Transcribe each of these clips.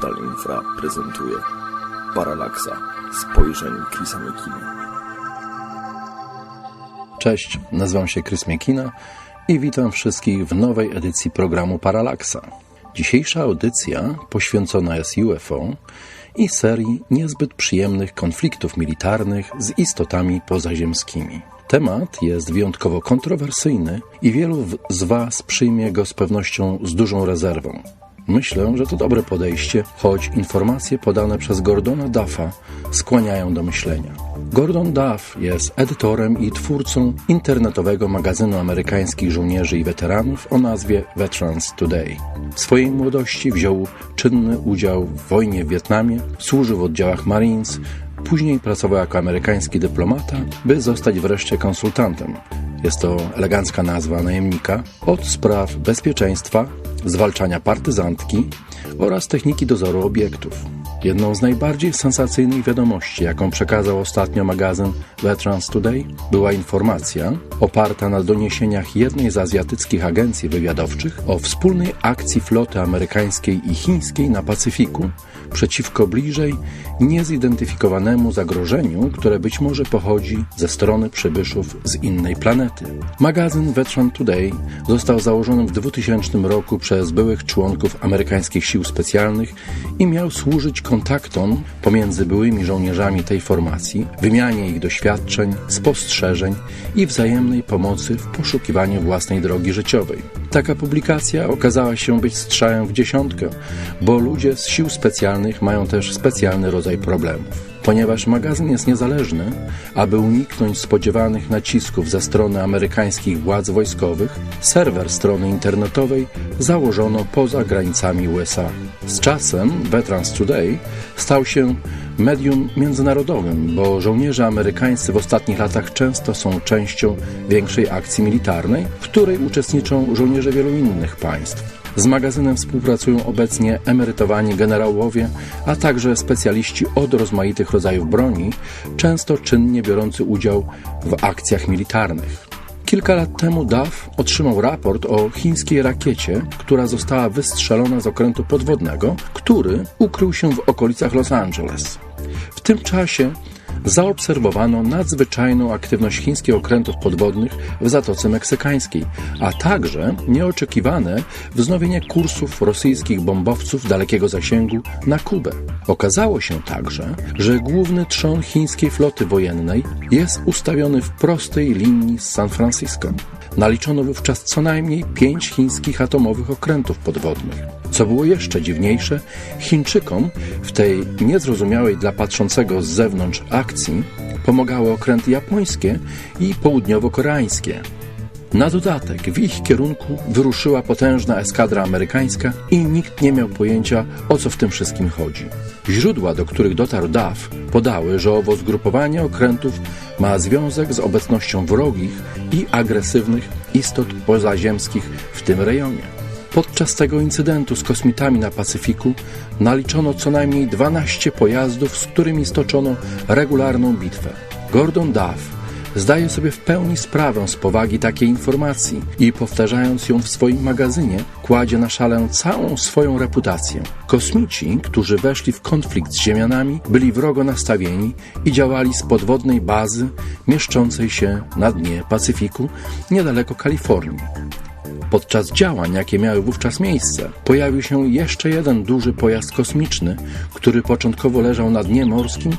Portal Infra prezentuje Paralaksa spojrzeń Chrisa Mekina. Cześć, nazywam się Chris Miekina i witam wszystkich w nowej edycji programu Paralaksa. Dzisiejsza audycja poświęcona jest UFO i serii niezbyt przyjemnych konfliktów militarnych z istotami pozaziemskimi. Temat jest wyjątkowo kontrowersyjny i wielu z Was przyjmie go z pewnością z dużą rezerwą. Myślę, że to dobre podejście, choć informacje podane przez Gordona Duffa skłaniają do myślenia. Gordon Duff jest edytorem i twórcą internetowego magazynu amerykańskich żołnierzy i weteranów o nazwie Veterans Today. W swojej młodości wziął czynny udział w wojnie w Wietnamie, służył w oddziałach Marines, później pracował jako amerykański dyplomata, by zostać wreszcie konsultantem. Jest to elegancka nazwa najemnika od spraw bezpieczeństwa, zwalczania partyzantki oraz techniki dozoru obiektów. Jedną z najbardziej sensacyjnych wiadomości, jaką przekazał ostatnio magazyn Veterans Today, była informacja oparta na doniesieniach jednej z azjatyckich agencji wywiadowczych o wspólnej akcji floty amerykańskiej i chińskiej na Pacyfiku przeciwko bliżej niezidentyfikowanemu zagrożeniu, które być może pochodzi ze strony przybyszów z innej planety. Magazyn Veteran Today został założony w 2000 roku przez byłych członków amerykańskich sił specjalnych i miał służyć kontaktom pomiędzy byłymi żołnierzami tej formacji, wymianie ich doświadczeń, spostrzeżeń i wzajemnej pomocy w poszukiwaniu własnej drogi życiowej. Taka publikacja okazała się być strzałem w dziesiątkę, bo ludzie z sił specjalnych mają też specjalny rodzaj problemów. Ponieważ magazyn jest niezależny, aby uniknąć spodziewanych nacisków ze strony amerykańskich władz wojskowych, serwer strony internetowej założono poza granicami USA. Z czasem Veterans Today stał się medium międzynarodowym, bo żołnierze amerykańscy w ostatnich latach często są częścią większej akcji militarnej, w której uczestniczą żołnierze wielu innych państw. Z magazynem współpracują obecnie emerytowani generałowie, a także specjaliści od rozmaitych rodzajów broni, często czynnie biorący udział w akcjach militarnych. Kilka lat temu Duff otrzymał raport o chińskiej rakiecie, która została wystrzelona z okrętu podwodnego, który ukrył się w okolicach Los Angeles. W tym czasie zaobserwowano nadzwyczajną aktywność chińskich okrętów podwodnych w Zatoce Meksykańskiej, a także nieoczekiwane wznowienie kursów rosyjskich bombowców dalekiego zasięgu na Kubę. Okazało się także, że główny trzon chińskiej floty wojennej jest ustawiony w prostej linii z San Francisco. Naliczono wówczas co najmniej pięć chińskich atomowych okrętów podwodnych. Co było jeszcze dziwniejsze, Chińczykom w tej niezrozumiałej dla patrzącego z zewnątrz akcji pomagały okręty japońskie i południowo-koreańskie. Na dodatek w ich kierunku wyruszyła potężna eskadra amerykańska i nikt nie miał pojęcia o co w tym wszystkim chodzi. Źródła, do których dotarł DAF, podały, że owo zgrupowanie okrętów ma związek z obecnością wrogich i agresywnych istot pozaziemskich w tym rejonie. Podczas tego incydentu z kosmitami na Pacyfiku naliczono co najmniej 12 pojazdów, z którymi stoczono regularną bitwę. Gordon Duff zdaje sobie w pełni sprawę z powagi takiej informacji i powtarzając ją w swoim magazynie, kładzie na szalę całą swoją reputację. Kosmici, którzy weszli w konflikt z Ziemianami, byli wrogo nastawieni i działali z podwodnej bazy mieszczącej się na dnie Pacyfiku niedaleko Kalifornii. Podczas działań, jakie miały wówczas miejsce, pojawił się jeszcze jeden duży pojazd kosmiczny, który początkowo leżał na dnie morskim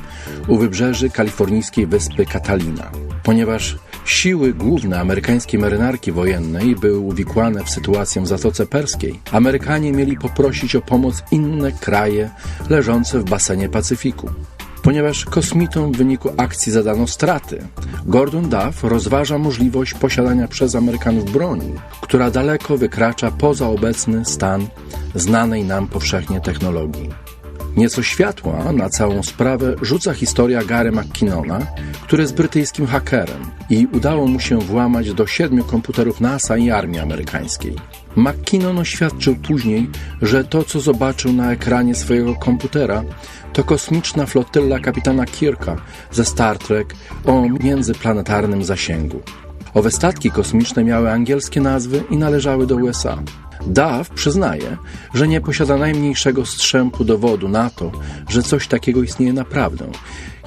u wybrzeży kalifornijskiej wyspy Catalina. Ponieważ siły główne amerykańskiej marynarki wojennej były uwikłane w sytuację w Zatoce Perskiej, Amerykanie mieli poprosić o pomoc inne kraje leżące w basenie Pacyfiku. Ponieważ kosmitom w wyniku akcji zadano straty, Gordon Duff rozważa możliwość posiadania przez Amerykanów broni, która daleko wykracza poza obecny stan znanej nam powszechnie technologii. Nieco światła na całą sprawę rzuca historia Gary McKinnona, który jest brytyjskim hakerem i udało mu się włamać do siedmiu komputerów NASA i armii amerykańskiej. McKinnon oświadczył później, że to, co zobaczył na ekranie swojego komputera, to kosmiczna flotylla kapitana Kirka ze Star Trek o międzyplanetarnym zasięgu. Owe statki kosmiczne miały angielskie nazwy i należały do USA. Duff przyznaje, że nie posiada najmniejszego strzępu dowodu na to, że coś takiego istnieje naprawdę.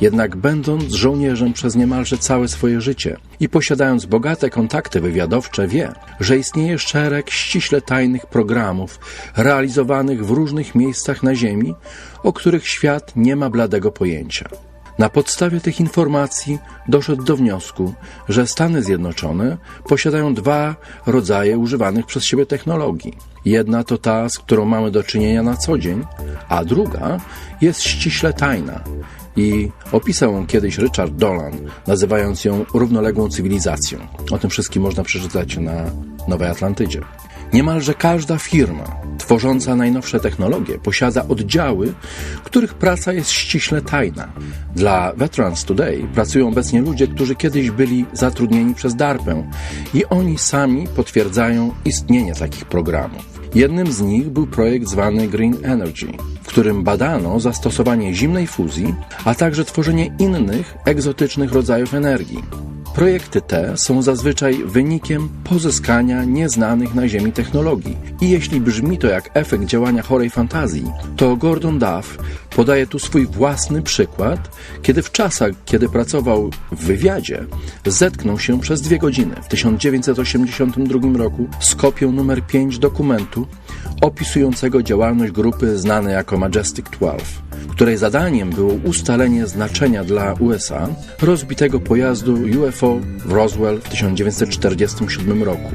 Jednak będąc żołnierzem przez niemalże całe swoje życie i posiadając bogate kontakty wywiadowcze, wie, że istnieje szereg ściśle tajnych programów realizowanych w różnych miejscach na Ziemi, o których świat nie ma bladego pojęcia. Na podstawie tych informacji doszedł do wniosku, że Stany Zjednoczone posiadają dwa rodzaje używanych przez siebie technologii. Jedna to ta, z którą mamy do czynienia na co dzień, a druga jest ściśle tajna. I opisał ją kiedyś Richard Dolan, nazywając ją równoległą cywilizacją. O tym wszystkim można przeczytać na Nowej Atlantydzie. Niemalże każda firma tworząca najnowsze technologie posiada oddziały, których praca jest ściśle tajna. Dla Veterans Today pracują obecnie ludzie, którzy kiedyś byli zatrudnieni przez DARPę i oni sami potwierdzają istnienie takich programów. Jednym z nich był projekt zwany Green Energy, w którym badano zastosowanie zimnej fuzji, a także tworzenie innych egzotycznych rodzajów energii. Projekty te są zazwyczaj wynikiem pozyskania nieznanych na Ziemi technologii. I jeśli brzmi to jak efekt działania chorej fantazji, to Gordon Duff podaje tu swój własny przykład, kiedy w czasach, kiedy pracował w wywiadzie, zetknął się przez dwie godziny w 1982 roku z kopią numer 5 dokumentu opisującego działalność grupy znanej jako Majestic 12, której zadaniem było ustalenie znaczenia dla USA rozbitego pojazdu UFO w Roswell w 1947 roku.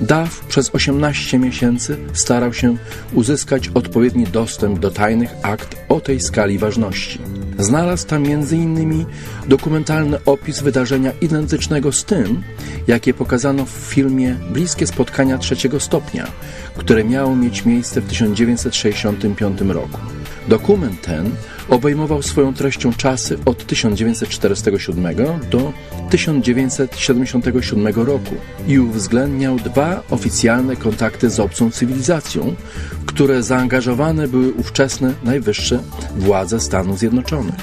Duff przez 18 miesięcy starał się uzyskać odpowiedni dostęp do tajnych akt o tej skali ważności. Znalazł tam m.in. dokumentalny opis wydarzenia identycznego z tym, jakie pokazano w filmie Bliskie spotkania trzeciego stopnia, które miało mieć miejsce w 1965 roku. Dokument ten obejmował swoją treścią czasy od 1947 do 1977 roku i uwzględniał dwa oficjalne kontakty z obcą cywilizacją, w które zaangażowane były ówczesne najwyższe władze Stanów Zjednoczonych.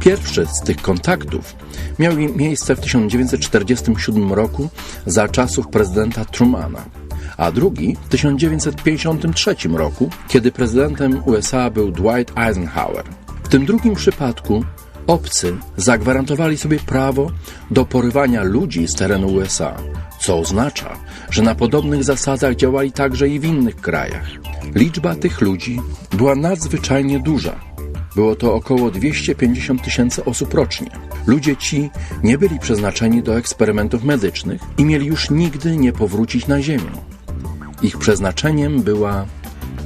Pierwszy z tych kontaktów miał miejsce w 1947 roku za czasów prezydenta Trumana, a drugi w 1953 roku, kiedy prezydentem USA był Dwight Eisenhower. W tym drugim przypadku obcy zagwarantowali sobie prawo do porywania ludzi z terenu USA, co oznacza, że na podobnych zasadach działali także i w innych krajach. Liczba tych ludzi była nadzwyczajnie duża. Było to około 250 tysięcy osób rocznie. Ludzie ci nie byli przeznaczeni do eksperymentów medycznych i mieli już nigdy nie powrócić na Ziemię. Ich przeznaczeniem była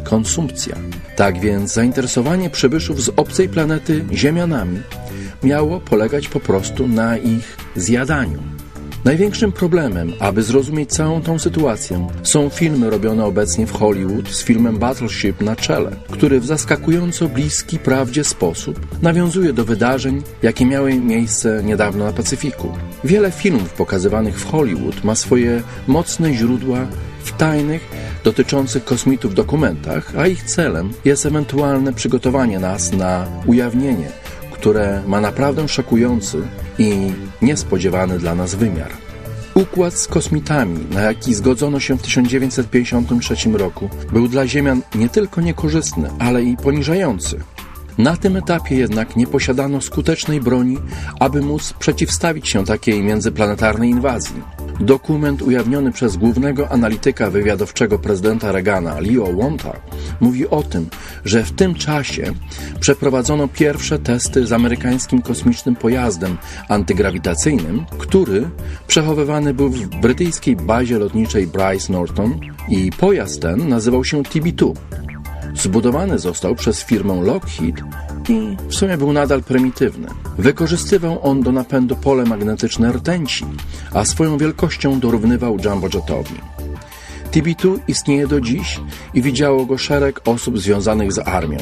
konsumpcja. Tak więc zainteresowanie przybyszów z obcej planety Ziemianami miało polegać po prostu na ich zjadaniu. Największym problemem, aby zrozumieć całą tą sytuację, są filmy robione obecnie w Hollywood z filmem Battleship na czele, który w zaskakująco bliski prawdzie sposób nawiązuje do wydarzeń, jakie miały miejsce niedawno na Pacyfiku. Wiele filmów pokazywanych w Hollywood ma swoje mocne źródła w tajnych, dotyczących kosmitów dokumentach, a ich celem jest ewentualne przygotowanie nas na ujawnienie, które ma naprawdę szokujący i niespodziewany dla nas wymiar. Układ z kosmitami, na jaki zgodzono się w 1953 roku, był dla Ziemian nie tylko niekorzystny, ale i poniżający. Na tym etapie jednak nie posiadano skutecznej broni, aby móc przeciwstawić się takiej międzyplanetarnej inwazji. Dokument ujawniony przez głównego analityka wywiadowczego prezydenta Reagana, Leo Wonta, mówi o tym, że w tym czasie przeprowadzono pierwsze testy z amerykańskim kosmicznym pojazdem antygrawitacyjnym, który przechowywany był w brytyjskiej bazie lotniczej Bryce Norton i pojazd ten nazywał się TB-2. Zbudowany został przez firmę Lockheed i w sumie był nadal prymitywny. Wykorzystywał on do napędu pole magnetyczne rtęci, a swoją wielkością dorównywał Jumbojetowi. TB2 istnieje do dziś i widziało go szereg osób związanych z armią.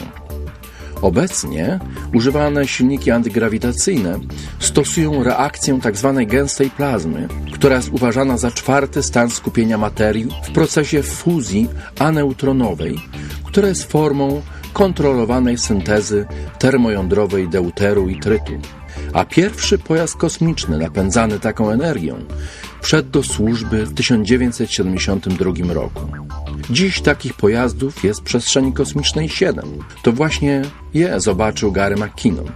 Obecnie używane silniki antygrawitacyjne stosują reakcję tzw. gęstej plazmy, która jest uważana za czwarty stan skupienia materii w procesie fuzji aneutronowej, która jest formą kontrolowanej syntezy termojądrowej deuteru i trytu. A pierwszy pojazd kosmiczny napędzany taką energią wszedł do służby w 1972 roku. Dziś takich pojazdów jest w przestrzeni kosmicznej 7. To właśnie je zobaczył Gary McKinnon.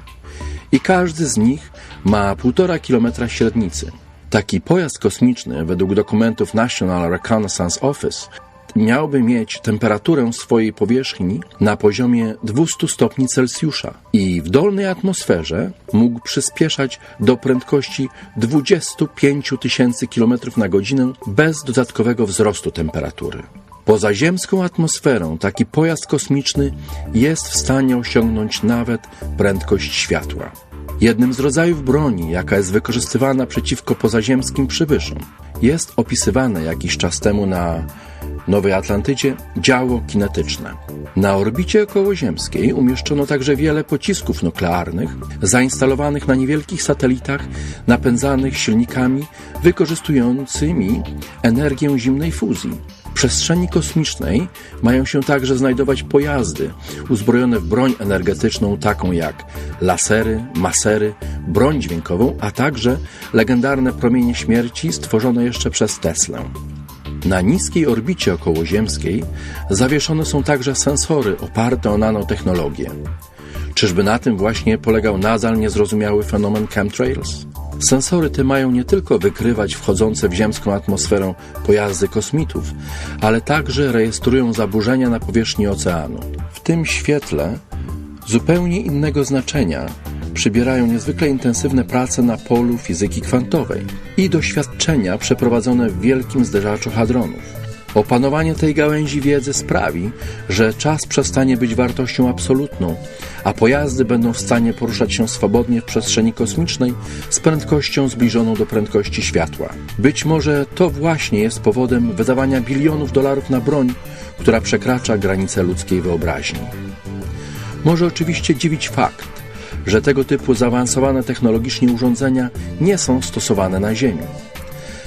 I każdy z nich ma 1,5 kilometra średnicy. Taki pojazd kosmiczny, według dokumentów National Reconnaissance Office, miałby mieć temperaturę swojej powierzchni na poziomie 200 stopni Celsjusza i w dolnej atmosferze mógł przyspieszać do prędkości 25 tysięcy km na godzinę bez dodatkowego wzrostu temperatury. Poza ziemską atmosferą taki pojazd kosmiczny jest w stanie osiągnąć nawet prędkość światła. Jednym z rodzajów broni, jaka jest wykorzystywana przeciwko pozaziemskim przybyszom, jest opisywane jakiś czas temu na Nowej Atlantydzie działo kinetyczne. Na orbicie okołoziemskiej umieszczono także wiele pocisków nuklearnych zainstalowanych na niewielkich satelitach napędzanych silnikami wykorzystującymi energię zimnej fuzji. W przestrzeni kosmicznej mają się także znajdować pojazdy uzbrojone w broń energetyczną taką jak lasery, masery, broń dźwiękową, a także legendarne promienie śmierci stworzone jeszcze przez Teslę. Na niskiej orbicie okołoziemskiej zawieszone są także sensory oparte o nanotechnologię. Czyżby na tym właśnie polegał nadal niezrozumiały fenomen chemtrails? Sensory te mają nie tylko wykrywać wchodzące w ziemską atmosferę pojazdy kosmitów, ale także rejestrują zaburzenia na powierzchni oceanu. W tym świetle zupełnie innego znaczenia przybierają niezwykle intensywne prace na polu fizyki kwantowej i doświadczenia przeprowadzone w wielkim zderzaczu hadronów. Opanowanie tej gałęzi wiedzy sprawi, że czas przestanie być wartością absolutną, a pojazdy będą w stanie poruszać się swobodnie w przestrzeni kosmicznej z prędkością zbliżoną do prędkości światła. Być może to właśnie jest powodem wydawania bilionów dolarów na broń, która przekracza granice ludzkiej wyobraźni. Może oczywiście dziwić fakt, że tego typu zaawansowane technologicznie urządzenia nie są stosowane na Ziemi.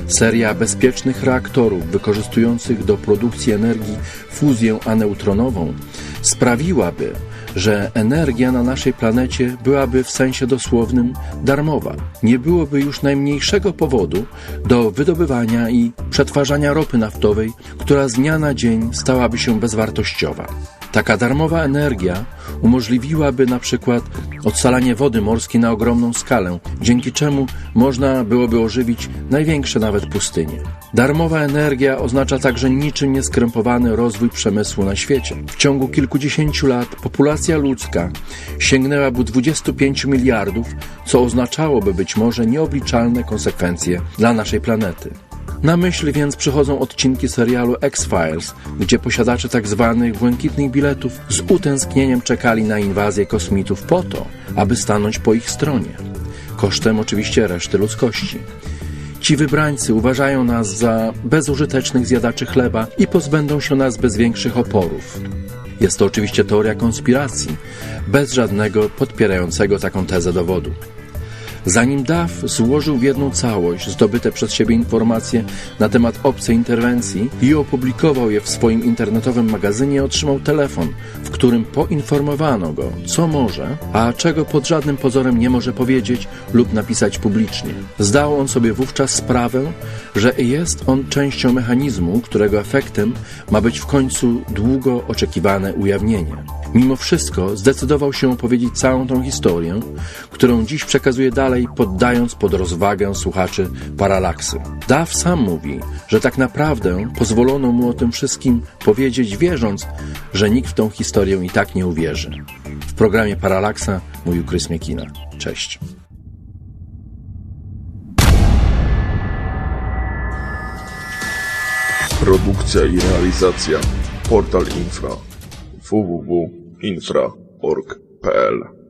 Seria bezpiecznych reaktorów wykorzystujących do produkcji energii fuzję aneutronową sprawiłaby, że energia na naszej planecie byłaby w sensie dosłownym darmowa. Nie byłoby już najmniejszego powodu do wydobywania i przetwarzania ropy naftowej, która z dnia na dzień stałaby się bezwartościowa. Taka darmowa energia umożliwiłaby na przykład odsalanie wody morskiej na ogromną skalę, dzięki czemu można byłoby ożywić największe nawet pustynie. Darmowa energia oznacza także niczym nieskrępowany rozwój przemysłu na świecie. W ciągu kilkudziesięciu lat populacja ludzka sięgnęłaby 25 miliardów, co oznaczałoby być może nieobliczalne konsekwencje dla naszej planety. Na myśl więc przychodzą odcinki serialu X-Files, gdzie posiadacze tzw. błękitnych biletów z utęsknieniem czekali na inwazję kosmitów po to, aby stanąć po ich stronie. Kosztem oczywiście reszty ludzkości. Ci wybrańcy uważają nas za bezużytecznych zjadaczy chleba i pozbędą się nas bez większych oporów. Jest to oczywiście teoria konspiracji, bez żadnego podpierającego taką tezę dowodu. Zanim Duff złożył w jedną całość zdobyte przez siebie informacje na temat obcej interwencji i opublikował je w swoim internetowym magazynie, otrzymał telefon, w którym poinformowano go, co może, a czego pod żadnym pozorem nie może powiedzieć lub napisać publicznie. Zdał on sobie wówczas sprawę, że jest on częścią mechanizmu, którego efektem ma być w końcu długo oczekiwane ujawnienie. Mimo wszystko zdecydował się opowiedzieć całą tą historię, którą dziś przekazuje dalej, poddając pod rozwagę słuchaczy paralaksy. Duff sam mówi, że tak naprawdę pozwolono mu o tym wszystkim powiedzieć, wierząc, że nikt w tą historię i tak nie uwierzy. W programie Paralaksa mówił Chris Miekina. Cześć. Produkcja i realizacja Portal Infra www.infra.org.pl